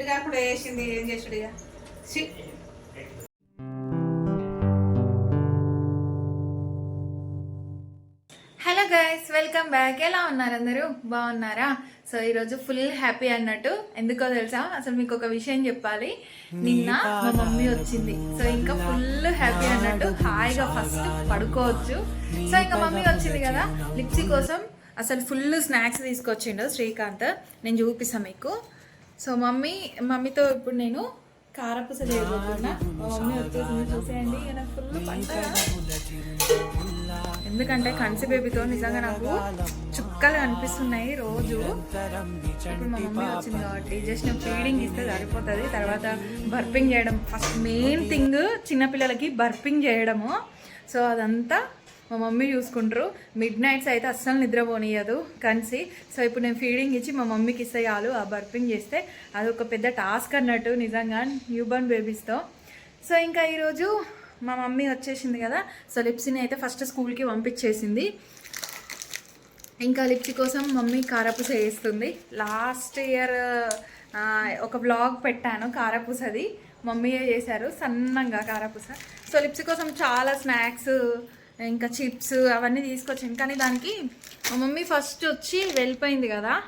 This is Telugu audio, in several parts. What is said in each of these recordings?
రెడ్డిగా కూడా వేసింది ఏం చేసుడు ఇక. హలో గైస్ వెల్కమ్ బ్యాక్ ఎలా ఉన్నారు అందరూ? బాగున్నారా? సో ఈరోజు ఫుల్ హ్యాపీ అన్నట్టు. ఎందుకో తెలుసా? అసలు మీకు ఒక విషయం చెప్పాలి. నిన్న మా మమ్మీ వచ్చింది. సో ఇంకా ఫుల్ హ్యాపీ అన్నట్టు హాయిగా ఫస్ట్ పడుకోవచ్చు. సో ఇంకా మమ్మీ వచ్చింది కదా? లిప్సీ కోసం అసలు ఫుల్ స్నాక్స్ తీసుకొచ్చిండు శ్రీకాంత్. నేను చూపిస్తాను మీకు. సో మమ్మీ మమ్మీతో ఇప్పుడు నేను కారపూస చేయబోతున్నా. మా మమ్మీ వచ్చేసింది చూసేయండి. నాకు ఫుల్ పంట. ఎందుకంటే కన్సి బేబీతో నిజంగా నాకు చుక్కలు అనిపిస్తున్నాయి రోజు. ఇప్పుడు మా మమ్మీ వచ్చింది కాబట్టి జస్ట్ నేను ఫీడింగ్ ఇస్తే సరిపోతుంది. తర్వాత బర్పింగ్ చేయడం. ఫస్ట్ మెయిన్ థింగ్ చిన్నపిల్లలకి బర్పింగ్ చేయడము. సో అదంతా మా మమ్మీ చూసుకుంటారు. మిడ్ నైట్స్ అయితే అస్సలు నిద్రపోనియదు కన్సి. సో ఇప్పుడు నేను ఫీడింగ్ ఇచ్చి మా మమ్మీకి ఇస్తే ఆ బర్పింగ్ చేస్తే అది ఒక పెద్ద టాస్క్ అన్నట్టు నిజంగా న్యూబర్న్ బేబీస్తో. సో ఇంకా ఈరోజు మా మమ్మీ వచ్చేసింది కదా సో లిప్సీని అయితే ఫస్ట్ స్కూల్కి పంపించేసింది. ఇంకా లిప్సీ కోసం మమ్మీ కారపూస వేస్తుంది. లాస్ట్ ఇయర్ ఒక బ్లాగ్ పెట్టాను కారపూసది మమ్మీయే చేశారు సన్నంగా కారపూస. సో లిప్సీ కోసం చాలా స్నాక్స్ ఇంకా చిప్స్ అవన్నీ తీసుకొచ్చాను. కానీ దానికి మా మమ్మీ ఫస్ట్ వచ్చి వెళ్ళిపోయింది కదా.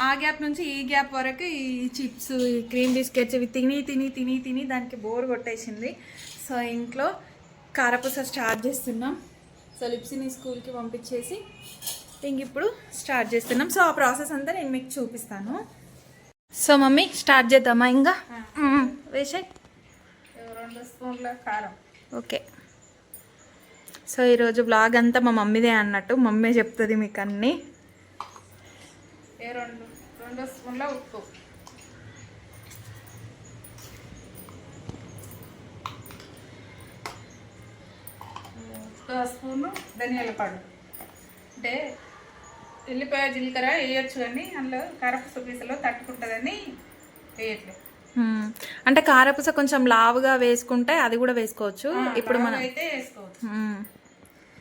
ఆ గ్యాప్ నుంచి ఈ గ్యాప్ వరకు ఈ చిప్స్ ఈ క్రీమ్ బిస్కెట్స్ ఇవి తిని తిని తిని తిని దానికి బోర్ కొట్టేసింది. సో ఇంట్లో కారపూస స్టార్ట్ చేస్తున్నాం. సో లిప్సీని స్కూల్కి పంపించేసి ఇంక ఇప్పుడు స్టార్ట్ చేస్తున్నాం. సో ఆ ప్రాసెస్ అంతా నేను మీకు చూపిస్తాను. సో మమ్మీ స్టార్ట్ చేద్దామా? ఇంకా? వేసాయి. రెండు స్పూన్ల కారం. ఓకే. సో ఈరోజు బ్లాగ్ అంతా మా మమ్మీదే అన్నట్టు. మమ్మీ చెప్తుంది మీకు అన్నీ ఏ రెండు రెండు స్పూన్ల ఉప్పు. ఒక స్పూను ధనియాల పాడు. అంటే ఉల్లిపాయ జీలకర్ర వేయచ్చు కానీ అందులో కరపు పీసలో తట్టుకుంటుందని వేయట్లేదు. అంటే కారపూస కొంచెం లావుగా వేసుకుంటే అది కూడా వేసుకోవచ్చు. ఇప్పుడు మనం అయితే వేసుకోవచ్చు. మ్మ్.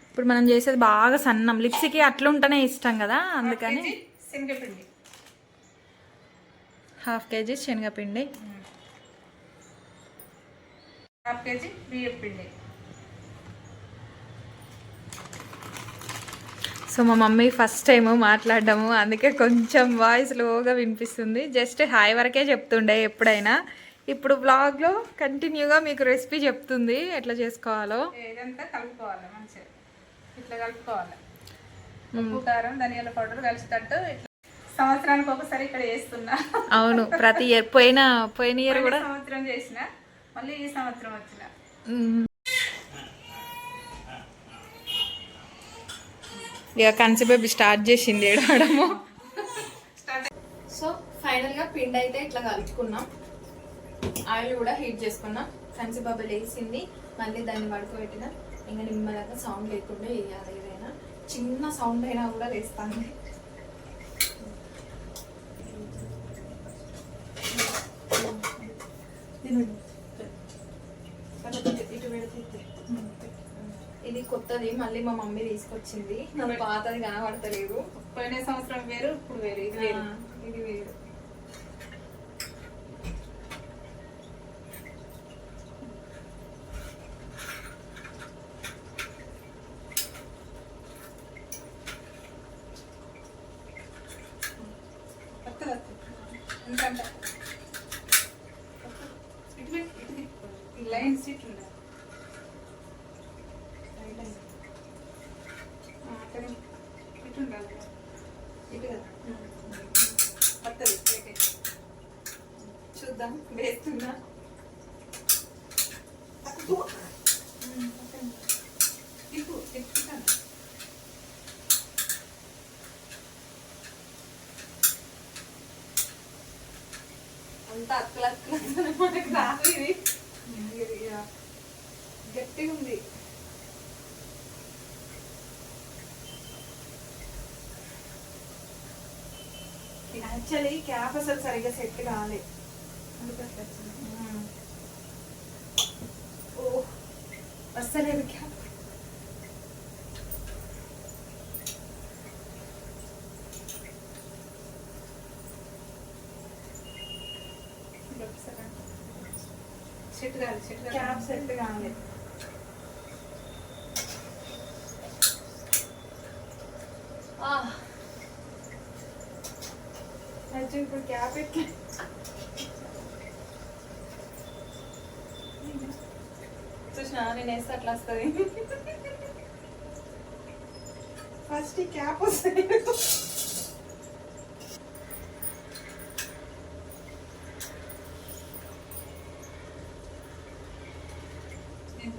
ఇప్పుడు మనం చేసేది బాగా సన్నం. లిప్స్కి అట్లుంటేనే ఇష్టం కదా అందుకని శనగపిండి. హాఫ్ కేజీ శనగపిండి. హాఫ్ కేజీ బియ్యం పిండి. సో మా మమ్మీ ఫస్ట్ టైం మాట్లాడడము. అందుకే కొంచెం వాయిస్ లోగా వినిపిస్తుంది. జస్ట్ హాయ్ వరకే చెప్తుండే ఎప్పుడైనా. ఇప్పుడు బ్లాగ్లో కంటిన్యూగా మీకు రెసిపీ చెప్తుంది. ఎట్లా చేసుకోవాలో. ఇదంతా కలుపుకోవాలి మంచిగా. ఇట్లా కలుపుకోవాలి. ఉప్పు కారం ధనియాల పౌడర్ కలిసేటట్టు ఇట్లా సంవత్సరానికి ఒకసారి ఇక్కడ చేస్తున్నా. అవును ప్రతి ఇయర్ పోయిన పోయిన ఇయర్ కూడా సంవత్సరం చేసిన మళ్ళీ ఈ సంవత్సరం వచ్చిన. ఇక కన్సి బేబీ స్టార్ట్ చేసింది ఏడవడము. సో ఫైనల్గా పిండి అయితే ఇట్లా కలుపుకున్నాం. ఆయిల్ కూడా హీట్ చేసుకున్నాం. కన్సి బాబా లేచింది. మళ్ళీ దాన్ని పడుకోబెట్టిన. ఇంకా నిమ్మలంగా సౌండ్ లేకుండా వేయాలి ఏదైనా. చిన్న సౌండ్ అయినా కూడా లేస్తాను ఇటు పెడితే ఇది కొత్తది మళ్ళీ మా మమ్మీ తీసుకొచ్చింది. నాకు పాతది కనబడతలేదు. పోయిన సంవత్సరం వేరు ఇప్పుడు వేరు. ఇది వేరు. ఇది వేరు. వస్తుంది. వస్తుంది ఎందుకంటే ఇటు పెట్టు, ఇటు తిప్పు. ఈ లైన్ సీట్ ఉండాలి లైన్ లైన్. ఆ, అక్కడ ఇటు ఉండాలి ఇటు కదా వస్తుంది పెట్టే చూద్దాం వేస్తున్నా తిప్పు తిప్పు తిప్పుతాను అంత అక్కల అక్కల రాదు ఇది గట్టిగా ఉంది యాక్చువల్లీ క్యాప్ అసలు సరిగ్గా సెట్ కాలే వచ్చింది. ఓ వస్తలేదు క్యాప్ సెట్ కాదు సెట్ క్యాప్ సెట్ కావాలి అచ్చా ఇప్పుడు క్యాప్ ఎట్లా చూసినా నేను వేస్తే అట్లా వస్తుంది ఫస్ట్ ఈ క్యాప్ వస్తుంది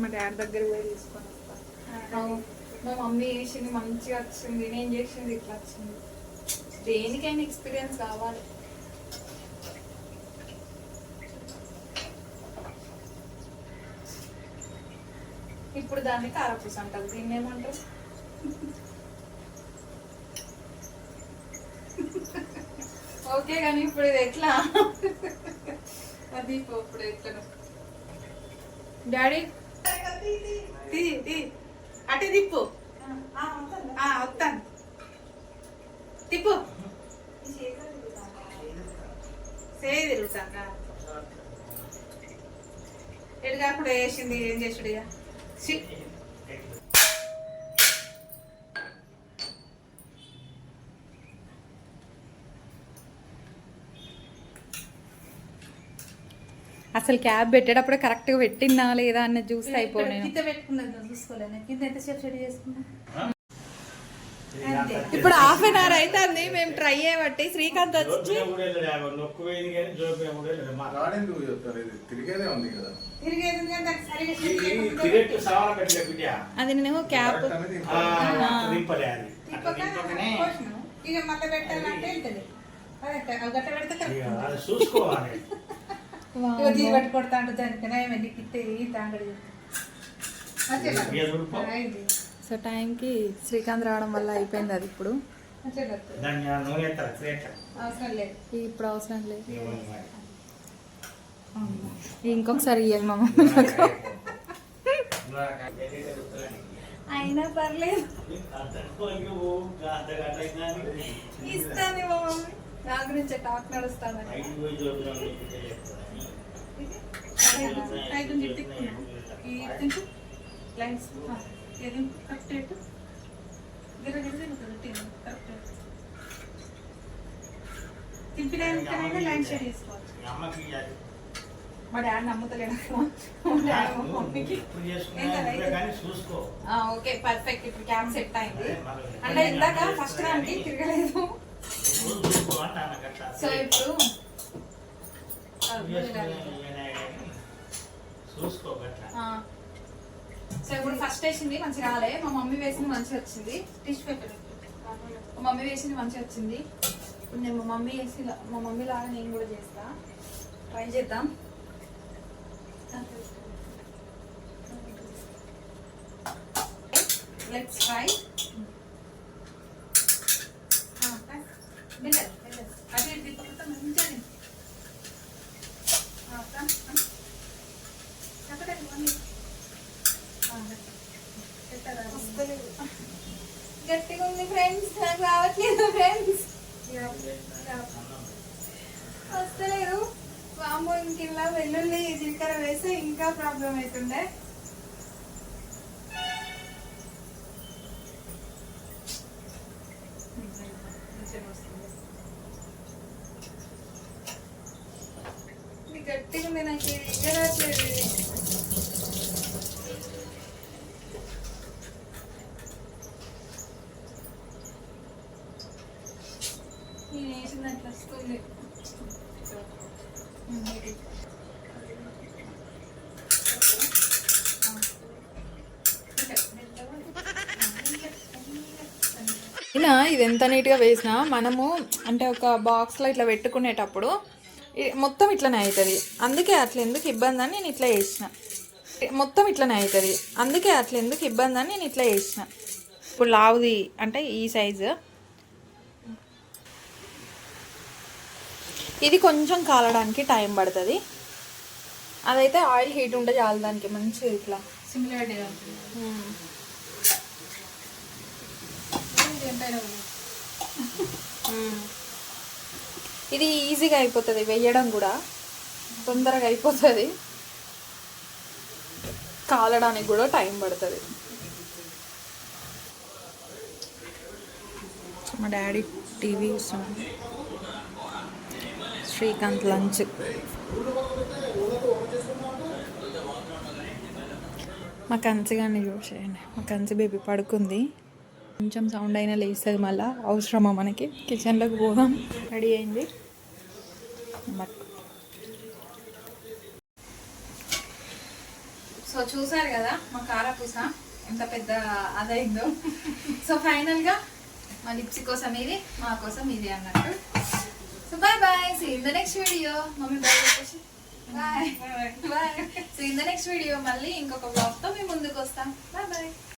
మా డాడీ దగ్గర పోయి తీసుకొని మా మమ్మీ చేసింది మంచిగా వచ్చింది నేను చేసింది ఇట్లా వచ్చింది. దేనికైనా ఎక్స్పీరియన్స్ కావాలి. ఇప్పుడు దాన్ని కారపూస అంటారు. దీన్ని ఏమంటారు? ఓకే కానీ ఇప్పుడు ఇది ఎట్లా? అది ఇప్పుడు ఎట్లా? డాడీ? అటు తిప్పు వస్తాను. తిప్పు సేది తిరుగుతాక ఎడుగా కూడా వేసింది. ఏం చేసుడు ఇక. అసలు క్యాబ్ పెట్టేటప్పుడు కరెక్ట్గా పెట్టిందా లేదా అన్నది చూస్తే అయిపోయి నేను. కింద పెట్టుకున్నది చూసుకోలేను కింద ఎంతసేపు సెట్ చేసుకున్నా? ఇప్పుడు హాఫ్ అన్ అవర్ అవుతుంది మేము ట్రై చేయబట్టి. శ్రీకాంత్ వచ్చి అది నేను క్యాబ్ కరెక్ట్ అనేది ఆ, ఇంపార్టెంట్. అట్లా దింపలే అది. ఇక మళ్ళీ పెట్టాలంటే వెళ్తుంది అదే అది గట్ట పెడితే ఇక కరెక్ట్ అది చూసుకోవాలి. ఇక దీని పట్టి కొడతా అంటే దానికి కిtte ఈ తాంగడి. సో టైంకి శ్రీకాంత్ రావడం వల్ల అయిపోయింది అది ఇప్పుడు. ఇప్పుడు అవసరం లేదు. ఇంకొకసారి ఇవ్వాలి మా మమ్మీ అయినా పర్లేదు. ఇస్తాను మా మమ్మీ. నా గురించి టాక్ నడుస్తాను ఐదు తిప్పుకున్నా ఈ తింపు లైన్స్. ఏది? కరెక్ట్ ఎట్టు గిర గిర తిరుగుతుంది కరెక్ట్ తిప్పినాకైనా లైన్ చేసుకోవచ్చు. ఇయ్యాలి. మా డాడీ నమ్ముతలేడు. మమ్మీకి ఓకే పర్ఫెక్ట్ ఇప్పుడు క్యాబ్ సెట్ అయింది. అంటే ఇందాక ఫస్ట్ దానికి తిరగలేదు. సో ఇప్పుడు సో ఇప్పుడు ఫస్ట్ వేసింది మంచి రాలే. మా మమ్మీ వేసింది మంచిగా వచ్చింది. టిష్యూ పేపర్ మా మమ్మీ వేసింది మంచిగా వచ్చింది. ఇప్పుడు నేను మా మమ్మీ వేసి మా మమ్మీ లాగా నేను కూడా చేస్తా. ట్రై చేద్దాం. లెట్స్ ట్రై బిల్లలు బిల్లలు అదే తిప్పకపోతే మంచిగా తింటు. ఆ, అక్క, ఆ. చెప్పలేదు మమ్మీ. ఆ, పెట్టారా? గట్టిగా ఉంది ఫ్రెండ్స్ నాకు రావట్లేదు ఫ్రెండ్స్ వస్తలేదు వాము ఇంక ఇలా వెల్లుల్లి చేస్తే ఇంకా ప్రాబ్లం అవుతుండే గట్టిగా ఉంది నాకు ఇది ఎగరట్లేదు ఇది. నేను వేసింది వస్తుంది ఇలా ఇది ఎంత నీట్గా వేసినా మనము అంటే ఒక బాక్స్లో ఇట్లా పెట్టుకునేటప్పుడు మొత్తం ఇట్లనే అవుతుంది అందుకే అట్లా ఎందుకు ఇబ్బంది అని నేను ఇట్లా వేసిన మొత్తం ఇట్లనే అవుతుంది అందుకే అట్లా ఎందుకు ఇబ్బంది అని నేను ఇట్లా వేసిన ఇప్పుడు లావుది అంటే ఈ సైజు. ఇది కొంచెం కాలడానికి టైం పడుతుంది. అదైతే ఆయిల్ హీట్ ఉంటే చాలు దానికి మంచిగా ఇట్లా. సిమిలర్ ఇది ఈజీగా అయిపోతుంది వేయడం కూడా. తొందరగా అయిపోతుంది. కాలడానికి కూడా టైం పడుతుంది. మా డాడీ టీవీ చూస్తున్నాడు. శ్రీకాంత్ లంచ్. మా కంచిగాన్ని చూసేయండి. మా కంచి బేబీ పడుకుంది. కొంచెం సౌండ్ అయినా లేస్తుంది మళ్ళా. అవసరమా మనకి? కిచెన్లోకి పోదాం. రెడీ అయింది. సో చూసారు కదా మా కారపూస ఎంత పెద్ద అదైందో. సో ఫైనల్గా మా లిప్సీ కోసం ఇది మా కోసం ఇది అన్నట్టు. So bye bye see in the next video mummy bye చెప్పేసి. Bye bye so in the next video మళ్ళీ ఇంకొక బ్లాగ్తో మేము ముందుకు వస్తాం. Bye bye